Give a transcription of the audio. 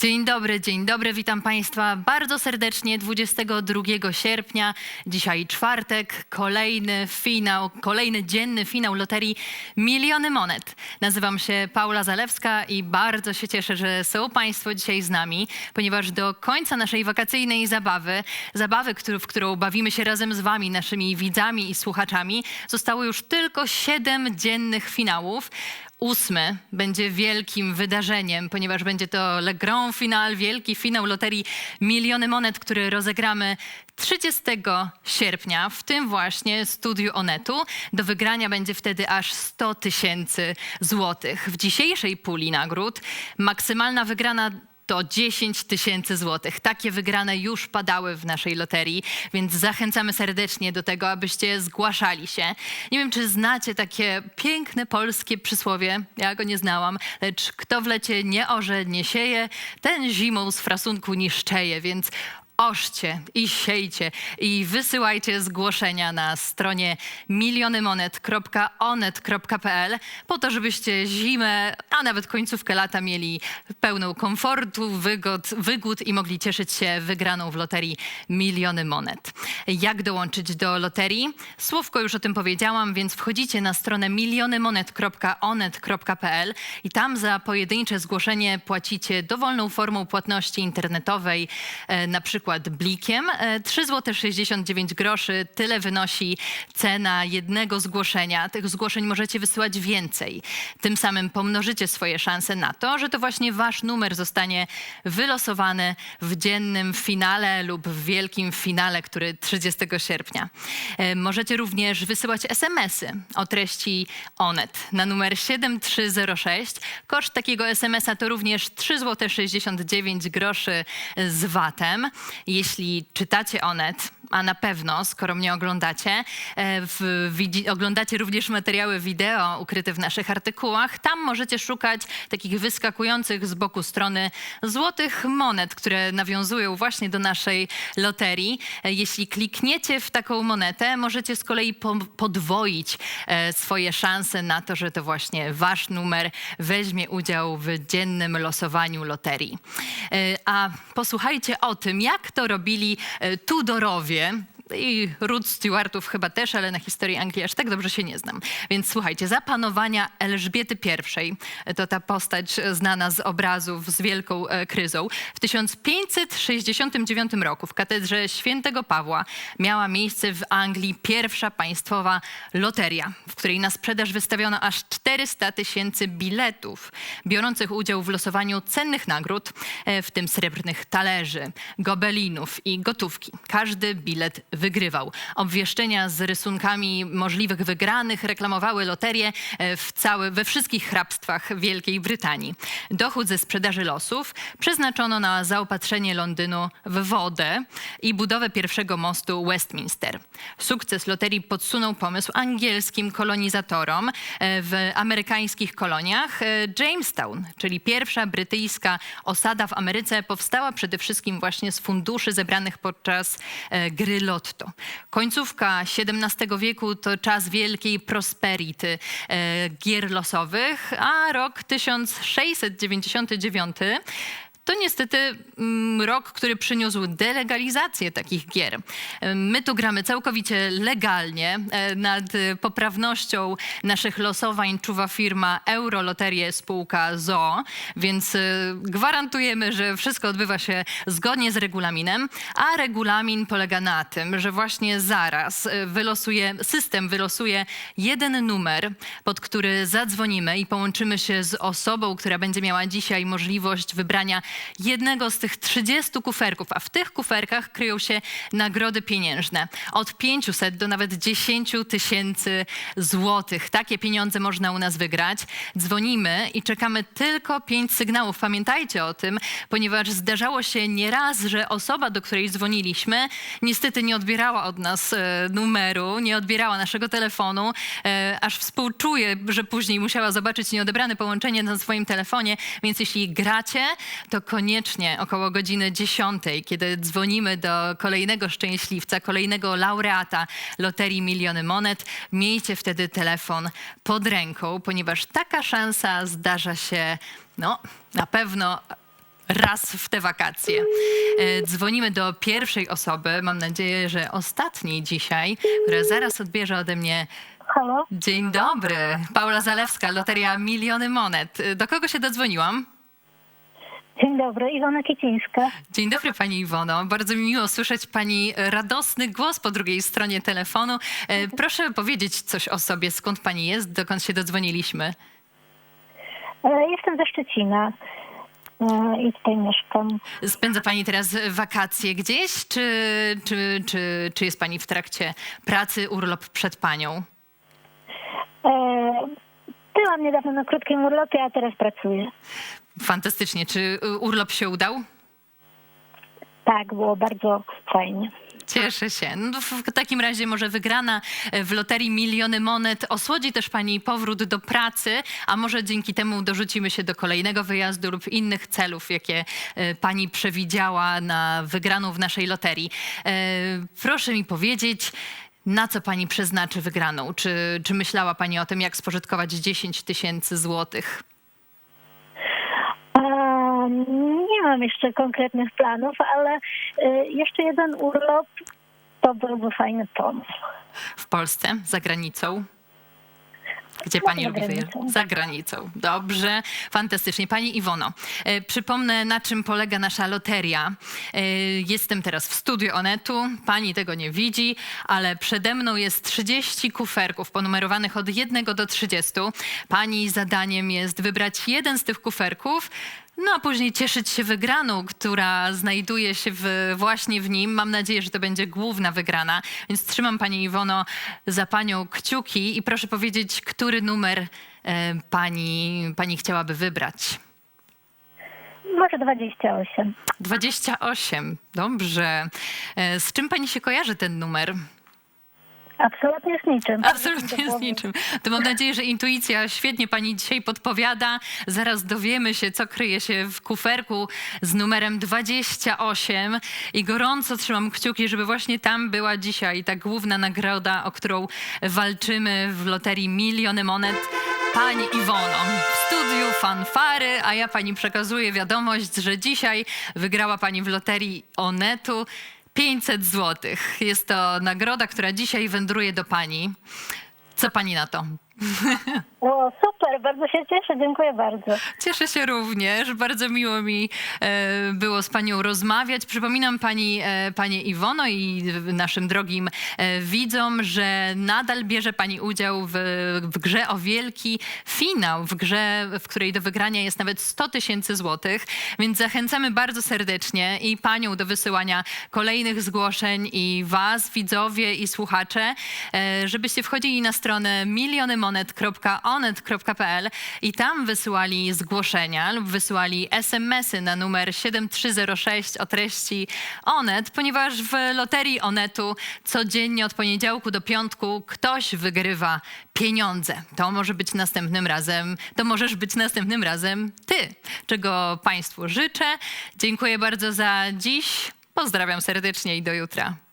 Dzień dobry, dzień dobry, witam Państwa bardzo serdecznie 22 sierpnia. Dzisiaj czwartek, kolejny finał, kolejny dzienny finał loterii Miliony Monet. Nazywam się Paula Zalewska i bardzo się cieszę, że są Państwo dzisiaj z nami, ponieważ do końca naszej wakacyjnej zabawy, zabawy, w którą bawimy się razem z Wami, naszymi widzami i słuchaczami, zostało już tylko siedem dziennych finałów. Ósmy będzie wielkim wydarzeniem, ponieważ będzie to Le Grand Final, wielki finał loterii Miliony Monet, który rozegramy 30 sierpnia w tym właśnie studiu Onetu. Do wygrania będzie wtedy aż 100 tysięcy złotych. W dzisiejszej puli nagród maksymalna wygrana to 10 tysięcy złotych. Takie wygrane już padały w naszej loterii, więc zachęcamy serdecznie do tego, abyście zgłaszali się. Nie wiem, czy znacie takie piękne polskie przysłowie, ja go nie znałam, lecz kto w lecie nie orze, nie sieje, ten zimą z frasunku niszczeje, więc oszcie i siejcie i wysyłajcie zgłoszenia na stronie milionemonet.onet.pl po to, żebyście zimę, a nawet końcówkę lata mieli pełną komfortu, wygód, wygód i mogli cieszyć się wygraną w loterii Miliony Monet. Jak dołączyć do loterii? Słówko już o tym powiedziałam, więc wchodzicie na stronę milionemonet.onet.pl i tam za pojedyncze zgłoszenie płacicie dowolną formą płatności internetowej, e, na przykład blikiem. E, 3 zł 69 groszy, tyle wynosi cena jednego zgłoszenia. Tych zgłoszeń możecie wysyłać więcej. Tym samym pomnożycie swoje szanse na to, że to właśnie wasz numer zostanie wylosowany w dziennym finale lub w wielkim finale, który 30 sierpnia. E, Możecie również wysyłać SMS-y o treści ONET na numer 7306. Koszt takiego SMS-a to również 3 zł 69 groszy z VAT-em. Jeśli czytacie ONET, a na pewno, skoro mnie oglądacie, e, w, widzi, oglądacie również materiały wideo ukryte w naszych artykułach, tam możecie szukać takich wyskakujących z boku strony złotych monet, które nawiązują właśnie do naszej loterii. E, Jeśli klikniecie w taką monetę, możecie z kolei po, podwoić e, swoje szanse na to, że to właśnie wasz numer weźmie udział w dziennym losowaniu loterii. A posłuchajcie o tym, jak to robili e, Tudorowie, i ród Stewartów chyba też, ale na historii Anglii aż tak dobrze się nie znam. Więc słuchajcie, za panowania Elżbiety I, to ta postać znana z obrazów z wielką e, kryzą, w 1569 roku w katedrze świętego Pawła miała miejsce w Anglii pierwsza państwowa loteria, w której na sprzedaż wystawiono aż 400 tysięcy biletów, biorących udział w losowaniu cennych nagród, e, w tym srebrnych talerzy, gobelinów i gotówki. Każdy bilet wygrywał. Obwieszczenia z rysunkami możliwych wygranych reklamowały loterię e, w cały, we wszystkich hrabstwach Wielkiej Brytanii. Dochód ze sprzedaży losów przeznaczono na zaopatrzenie Londynu w wodę i budowę pierwszego mostu Westminster. Sukces loterii podsunął pomysł angielskim kolonizatorom e, w amerykańskich koloniach. E, Jamestown, czyli pierwsza brytyjska osada w Ameryce, powstała przede wszystkim właśnie z funduszy zebranych podczas gry Końcówka XVII wieku to czas wielkiej prosperity e, gier losowych, a rok 1699 to niestety mm, rok, który przyniósł delegalizację takich gier. My tu gramy całkowicie legalnie. E, Nad poprawnością naszych losowań czuwa firma Euroloterie spółka ZOO, więc e, gwarantujemy, że wszystko odbywa się zgodnie z regulaminem, a regulamin polega na tym, że właśnie zaraz e, wylosuje, system wylosuje jeden numer, pod który zadzwonimy i połączymy się z osobą, która będzie miała dzisiaj możliwość wybrania jednego z tych 30 kuferków, a w tych kuferkach kryją się nagrody pieniężne od 500 do nawet 10 tysięcy złotych. Takie pieniądze można u nas wygrać. Dzwonimy i czekamy tylko 5 sygnałów. Pamiętajcie o tym, ponieważ zdarzało się nieraz, że osoba, do której dzwoniliśmy, niestety nie odbierała od nas e, numeru, nie odbierała naszego telefonu, e, aż współczuję, że później musiała zobaczyć nieodebrane połączenie na swoim telefonie, więc jeśli gracie, to koniecznie około godziny 10, kiedy dzwonimy do kolejnego szczęśliwca, kolejnego laureata Loterii Miliony Monet, miejcie wtedy telefon pod ręką, ponieważ taka szansa zdarza się, no, na pewno raz w te wakacje. E, Dzwonimy do pierwszej osoby, mam nadzieję, że ostatniej dzisiaj, która zaraz odbierze ode mnie. Halo? Dzień dobry, Paula Zalewska, Loteria Miliony Monet. E, Do kogo się dodzwoniłam? Dzień dobry, Iwona Kicińska. Dzień dobry Pani Iwono, bardzo mi miło słyszeć Pani radosny głos po drugiej stronie telefonu. E, Proszę powiedzieć coś o sobie, skąd Pani jest, dokąd się dodzwoniliśmy. E, Jestem ze Szczecina e, i tutaj mieszkam. Spędza Pani teraz wakacje gdzieś, czy, czy, czy, czy jest Pani w trakcie pracy, urlop przed Panią? E, Byłam niedawno na krótkim urlopie, a teraz pracuję. Fantastycznie. Czy y, urlop się udał? Tak, było bardzo fajnie. Cieszę się. No, w takim razie może wygrana e, w loterii miliony monet osłodzi też Pani powrót do pracy, a może dzięki temu dorzucimy się do kolejnego wyjazdu lub innych celów, jakie e, Pani przewidziała na wygraną w naszej loterii. Proszę mi powiedzieć, na co Pani przeznaczy wygraną? Czy, czy myślała Pani o tym, jak spożytkować 10 tysięcy złotych? Nie mam jeszcze konkretnych planów, ale e, jeszcze jeden urlop to byłby fajny pomysł. W Polsce, za granicą? Gdzie pani lubi wyjeżdżać? granicą. Za granicą. Dobrze, fantastycznie. Pani Iwono, e, przypomnę na czym polega nasza loteria. E, jestem teraz w studiu Onetu, pani tego nie widzi, ale przede mną jest 30 kuferków ponumerowanych od 1 do 30. Pani zadaniem jest wybrać jeden z tych kuferków, no a później cieszyć się wygraną, która znajduje się w, właśnie w nim. Mam nadzieję, że to będzie główna wygrana. Więc trzymam Pani Iwono za Panią kciuki i proszę powiedzieć, który numer e, pani, pani chciałaby wybrać. Może 28. 28. Dobrze. E, Z czym Pani się kojarzy ten numer? Absolutnie z niczym. Absolutnie z niczym. To mam nadzieję, że intuicja świetnie pani dzisiaj podpowiada. Zaraz dowiemy się, co kryje się w kuferku z numerem 28 i gorąco trzymam kciuki, żeby właśnie tam była dzisiaj ta główna nagroda, o którą walczymy w loterii Miliony Monet. Pani Iwono, w studiu fanfary, a ja pani przekazuję wiadomość, że dzisiaj wygrała pani w loterii Onetu 500 zł. Jest to nagroda, która dzisiaj wędruje do pani. Co pani na to? O, super, bardzo się cieszę, dziękuję bardzo. Cieszę się również. Bardzo miło mi e, było z panią rozmawiać. Przypominam pani, e, panie Iwono i naszym drogim e, widzom, że nadal bierze pani udział w, w grze o wielki finał, w grze, w której do wygrania jest nawet 100 tysięcy złotych. Więc zachęcamy bardzo serdecznie i panią do wysyłania kolejnych zgłoszeń i was, widzowie i słuchacze, żebyście wchodzili na stronę milionimonet.onet.pl i tam wysyłali zgłoszenia lub wysyłali SMS-y na numer 7306 o treści Onet, ponieważ w loterii Onetu codziennie od poniedziałku do piątku ktoś wygrywa pieniądze. To może być następnym razem, to możesz być następnym razem ty, czego Państwu życzę. Dziękuję bardzo za dziś. Pozdrawiam serdecznie i do jutra.